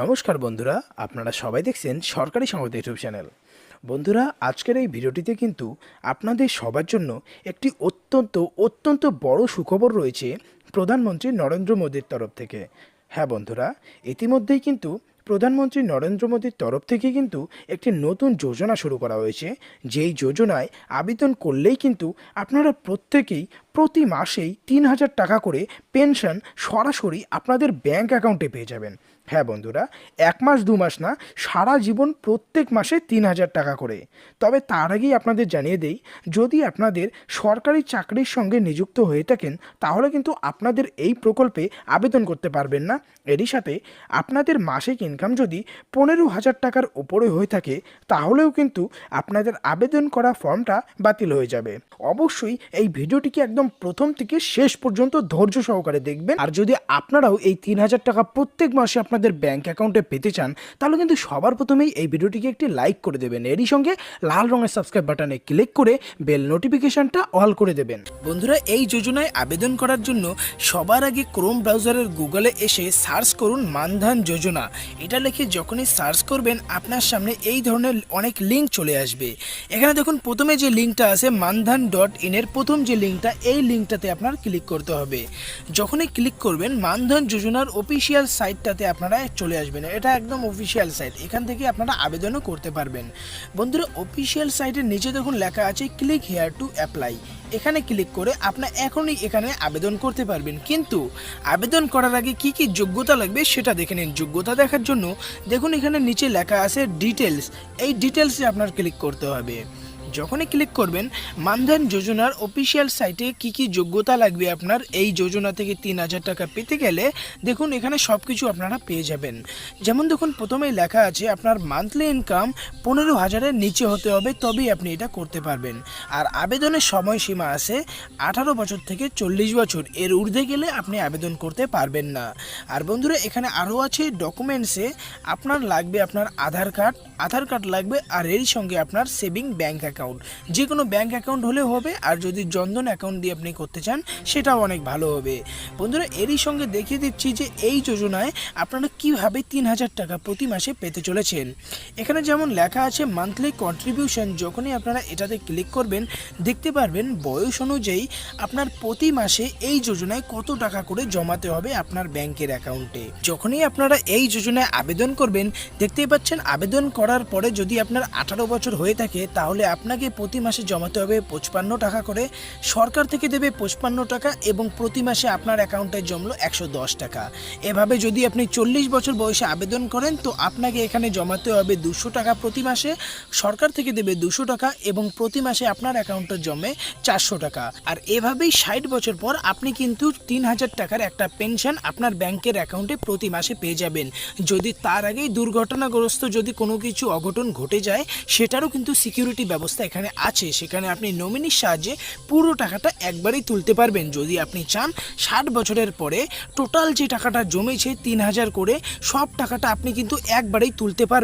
নমস্কার বন্ধুরা, আপনারা সবাই দেখছেন সরকারি সংবাদ ইউটিউব চ্যানেল। বন্ধুরা, আজকের এই ভিডিওটিতে কিন্তু আপনাদের সবার জন্য একটি অত্যন্ত অত্যন্ত বড় সুখবর রয়েছে প্রধানমন্ত্রী নরেন্দ্র মোদীর তরফ থেকে। হ্যাঁ বন্ধুরা, ইতিমধ্যেই কিন্তু প্রধানমন্ত্রী নরেন্দ্র মোদীর তরফ থেকে কিন্তু একটি নতুন যোজনা শুরু করা হয়েছে। যেই যোজনায় আবেদন করলেই কিন্তু আপনারা প্রত্যেকেই প্রতি মাসেই তিন হাজার টাকা করে পেনশন সরাসরি আপনাদের ব্যাংক অ্যাকাউন্টে পেয়ে যাবেন। হ্যাঁ বন্ধুরা, এক মাস, দু মাস না, সারা জীবন প্রত্যেক মাসে তিন হাজার টাকা করে। তবে তার আগেই আপনাদের জানিয়ে দেই, যদি আপনাদের সরকারি চাকরির সঙ্গে নিযুক্ত হয়ে থাকেন, তাহলে কিন্তু আপনাদের এই প্রকল্পে আবেদন করতে পারবেন না। এরই সাথে আপনাদের মাসিক ইনকাম যদি পনেরো হাজার টাকার উপরে হয়ে থাকে, তাহলেও কিন্তু আপনাদের আবেদন করা ফর্মটা বাতিল হয়ে যাবে। অবশ্যই এই ভিডিওটিকে একদম প্রথম থেকে শেষ পর্যন্ত ধৈর্য সহকারে দেখবেন। আর যদি আপনারাও এই তিন হাজার টাকা প্রত্যেক মাসে আপনাদের ব্যাংক অ্যাকাউন্টে পেতে চান, তাহলে কিন্তু সবার প্রথমেই এই ভিডিওটিকে একটি লাইক করে দেবেন। এরই সঙ্গে লাল রঙের সাবস্ক্রাইব বাটনে ক্লিক করে বেল নোটিফিকেশনটা অল করে দেবেন। বন্ধুরা, এই যোজনায় আবেদন করার জন্য সবার আগে ক্রোম ব্রাউজারের গুগলে এসে সার্চ করুন মানধান যোজনা। এটা লিখে যখনই সার্চ করবেন, আপনার সামনে এই ধরনের অনেক লিঙ্ক চলে আসবে। এখানে দেখুন, প্রথমে যে লিঙ্কটা আছে মানধান ডট ইনের প্রথম যে লিঙ্কটা এই লিঙ্কটাতে আপনার ক্লিক করতে হবে। যখনই ক্লিক করবেন, মানধন যোজনার অফিসিয়াল সাইটটাতে আপনারা চলে আসবেন। এটা একদম অফিসিয়াল সাইট এখান থেকে আপনারা আবেদনও করতে পারবেন। বন্ধুরা অফিসিয়াল সাইটের নিচে দেখুন লেখা আছে ক্লিক হেয়ার টু অ্যাপ্লাই এখানে ক্লিক করে আপনার এখনই এখানে আবেদন করতে পারবেন। কিন্তু আবেদন করার আগে কি কি যোগ্যতা লাগবে সেটা দেখে নিন। যোগ্যতা দেখার জন্য দেখুন এখানে নিচে লেখা আছে ডিটেলস এই ডিটেলসে আপনার ক্লিক করতে হবে। যখনই ক্লিক করবেন, মানধন যোজনার অফিসিয়াল সাইটে কি কি যোগ্যতা লাগবে আপনার, এই যোজনা থেকে তিন হাজার টাকা পেতে গেলে দেখুন এখানে সব কিছু আপনারা পেয়ে যাবেন। যেমন দেখুন, প্রথমেই লেখা আছে আপনার মান্থলি ইনকাম পনেরো হাজারের নিচে হতে হবে, তবেই আপনি এটা করতে পারবেন। আর আবেদনের সময়সীমা আছে আঠারো বছর থেকে চল্লিশ বছর, এর ঊর্ধ্বে গেলে আপনি আবেদন করতে পারবেন না। আর বন্ধুরা, এখানে আরও আছে ডকুমেন্টসে আপনার লাগবে আপনার আধার কার্ড আধার কার্ড লাগবে আর এর সঙ্গে আপনার সেভিং ব্যাঙ্ক অ্যাকাউন্ট যে কোনো ব্যাঙ্ক অ্যাকাউন্ট হলে হবে, আর যদি জনধন অ্যাকাউন্ট দিয়ে আপনি করতে চান, সেটাও অনেক ভালো হবে। বন্ধুরা, এরই সঙ্গে দেখিয়ে দিচ্ছি যে এই যোজনায় আপনারা কীভাবে তিন হাজার টাকা প্রতি মাসে পেতে চলেছেন। এখানে যেমন লেখা আছে মান্থলি কন্ট্রিবিউশন যখনই আপনারা এটাতে ক্লিক করবেন, দেখতে পারবেন বয়স অনুযায়ী আপনার প্রতি মাসে এই যোজনায় কত টাকা করে জমাতে হবে আপনার ব্যাংকের অ্যাকাউন্টে যখনই আপনারা এই যোজনায় আবেদন করবেন, দেখতেই পাচ্ছেন আবেদন করার পরে যদি আপনার আঠারো বছর হয়ে থাকে, তাহলে আপনাকে প্রতি মাসে জমাতে হবে পঁচপান্ন টাকা করে। সরকার থেকে দেবে পঁচপান্ন টাকা এবং প্রতি মাসে আপনার অ্যাকাউন্টে জমলো একশো দশ টাকা। এভাবে যদি আপনি চল্লিশ বছর বয়সে আবেদন করেন, তো আপনাকে এখানে জমাতে হবে দুশো টাকা প্রতি মাসে, সরকার থেকে দেবে দুশো টাকা এবং প্রতি মাসে আপনার অ্যাকাউন্টে জমে চারশো টাকা। আর এভাবেই ষাট বছর পর আপনি কিন্তু তিন হাজার টাকার একটা পেনশন আপনার ব্যাংকের অ্যাকাউন্টে প্রতি মাসে পেয়ে যাবেন। যদি তার আগেই দুর্ঘটনাগ্রস্ত যদি কোনো কিছু অঘটন ঘটে যায়, সেটারও কিন্তু সিকিউরিটি ব্যবস্থা এখানে আছে, সেখানে আপনি নমিনির সাহায্যে পুরো টাকাটা একবারেই তুলতে পারবেন। যদি আপনি চান, ষাট বছরের পরে টোটাল যে টাকাটা জমেছে তিন হাজার করে, সব টাকাটা আপনি কিন্তু একবারেই তুলতে পারবেন।